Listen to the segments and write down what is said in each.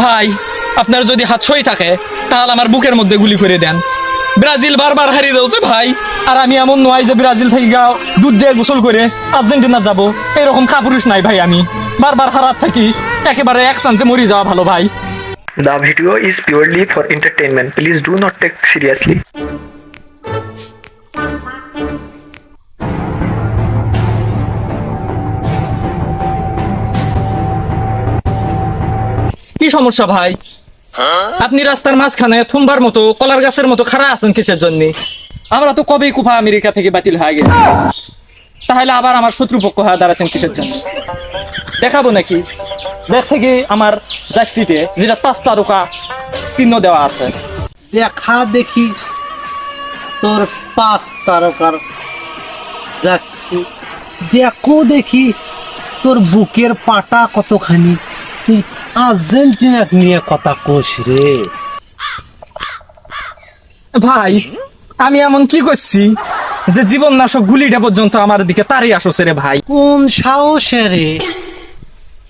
ভাই, আপনার যদি হাত সই থাকে, তাহলে আমার বুকের মধ্যে গুলি করে দেন। ব্রাজিল বারবার হারিয়ে যাচ্ছে ভাই, আর আমি এমন নয় যে ব্রাজিল থেকে গাও দুধ দিয়ে গোসল করে আর্জেন্টিনা যাব। এরকম কাপুরুষ নাই ভাই আমি। বারবার হারাত থাকি, একেবারে এক চান্সে মরি যাওয়া ভালো ভাই। The video is purely for entertainment please do not take seriously. সমস্যা ভাই? আপনি রাস্তার মাঝখানে থুমবার মতো, কলার গাছের মতো খাড়া আছেন কিসের জন্য? আমরা তো কবেই কুফা আমেরিকা থেকে বাতিল হয়ে গেছি। তাহলে আবার আমার শত্রুপক্ষ হয়ে দাঁড়াচ্ছেন কিসের জন্য? দেখাবো নাকি? দেখ থেকে আমার জার্সিতে যেটা পাঁচ তারকা চিহ্ন দেওয়া আছে। দেখা দেখি তোর পাঁচ তারকার যাচ্ছি দেখো দেখি তোর বুকের পাটা কতখানি। তুই আর্জেন্টিনা নিয়ে কথা কোষ রে। ভাই আমি এমন কি করছি যে জীবন নাশক গুলিটা পর্যন্ত আমার দিকে তারই আসছে রে ভাই? কোন সাহসে রে?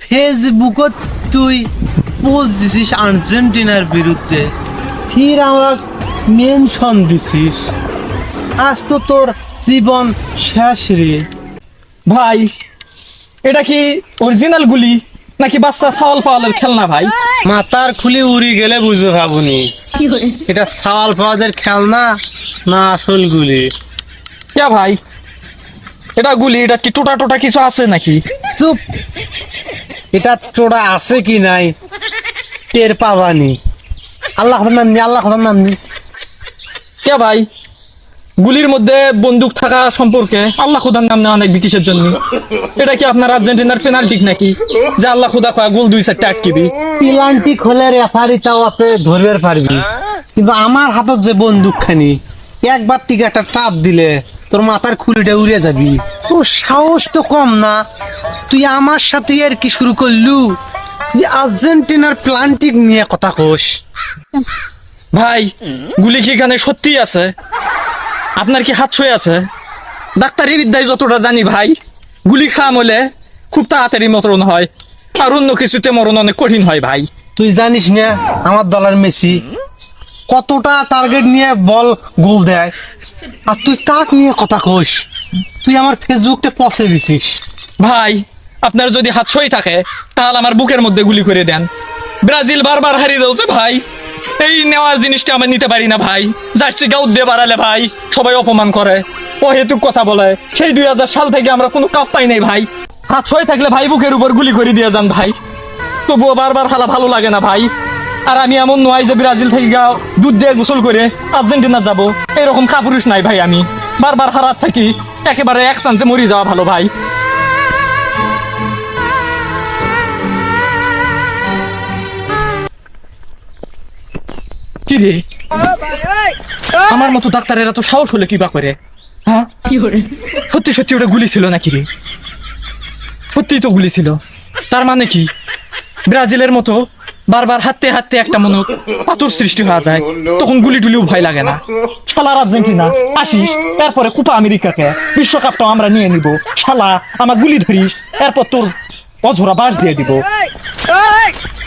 ফেসবুকত তুই পোস্ট দিছিস আর্জেন্টিনার বিরুদ্ধে। ফির আমার মেনশন দিছিস। আজ তো তোর জীবন শেষ রে। ভাই এটা কি অরিজিনাল গুলি? নাকি বাচ্চা ছাওয়াল পাওয়ালের খেলনা ভাই? মাথার খুলি উড়ি গেলে বুঝবে ভাবুনি। এটা সাওয়াল পাওয়াদের খেলনা না আসল গুলি? কে ভাই এটা গুলি এটা কি টোটা টোটা কিছু আছে নাকি? চুপ। এটা টোটা আছে কি নাই? টের পাবানি। আল্লাহ নাম নি আল্লাহ খোদার নাম নি। কে ভাই গুলির মধ্যে বন্দুক থাকা সম্পর্কে আল্লাহ খুদার নাম নেওয়া নাকি কিসের জন্য? এটা কি আপনার আর্জেন্টিনার পেনাল্টি নাকি? যে আল্লাহ খুদা কয়া গোল দুই চারটা আটকিবি পিলান্টি খোলে রেফারি তাও আপনি ধরবে পারবি কিন্তু আমার হাতত যে বন্দুক খানি একবার টিকাটা চাপ দিলে তোর মাথার খুলিটা উড়ে যাবি। তোর সাহস তো কম না। তুই আমার সাথে আর কি শুরু করলু? তুই আর্জেন্টিনার প্লান্টিক নিয়ে কথা কোষ ভাই গুলি কি এখানে সত্যি আছে? আপনার কি হাত ছুঁয়ে আছে? ডাক্তারি বিদ্যায় যতটা জানি ভাই গুলি খাম হলে খুব তাড়াতাড়ি মরণ হয় আর অন্য কিছুতে মরণ অনেক কঠিন হয় ভাই। তুই জানিস না আমার দলের মেসি কতটা টার্গেট নিয়ে বল গোল দেয়। আর তুই তাক নিয়ে কথা কোষ তুই আমার ফেসবুকটা পচে দিছিস। ভাই আপনার যদি হাত সই থাকে তাহলে আমার বুকের মধ্যে গুলি করে দেন। ব্রাজিল বারবার হারিয়ে যাচ্ছে ভাই। এই নেওয়ার জিনিসটা আমি নিতে পারি না ভাই। জার্সি গাউট দিয়ে বাড়ালে ভাই, সবাই অপমান করে। ও হেতুক কথা বলে, সেই দুই হাজার সাল থেকে আমরা কোনো কাপ পাই নাই ভাই। হাত সই থাকলে ভাই বুকের উপর গুলি করে দিয়ে যান ভাই। তবুও বারবার হালা ভালো লাগে না ভাই। আর আমি এমন নয় যে ব্রাজিল থেকে গাও দুধ দিয়ে গোসল করে আর্জেন্টিনা যাব, এরকম কাপুরুষ নাই ভাই আমি। বারবার হারাত থাকি, একেবারে এক চান্সে মরি যাওয়া ভালো ভাই। কি রে? আমার মতো ডাক্তারের এত সাহস হলে কি বা করে? হ্যাঁ? সত্যি সত্যি ওটা গুলি ছিল নাকি রে? সত্যি তো গুলি ছিল তার মানে কি? ব্রাজিলের মতো বারবার হাঁটতে হাঁটতে একটা মনে পাথর সৃষ্টি হয়ে যায় তখন গুলি টুলিও ভয় লাগে না। শালার আর্জেন্টিনা আসিস তারপরে কুপা আমেরিকাকে বিশ্বকাপটাও আমরা নিয়ে নিব। শালা আমার গুলি ধরিস এরপর তোর অঝোরা বাস দিয়ে দিব।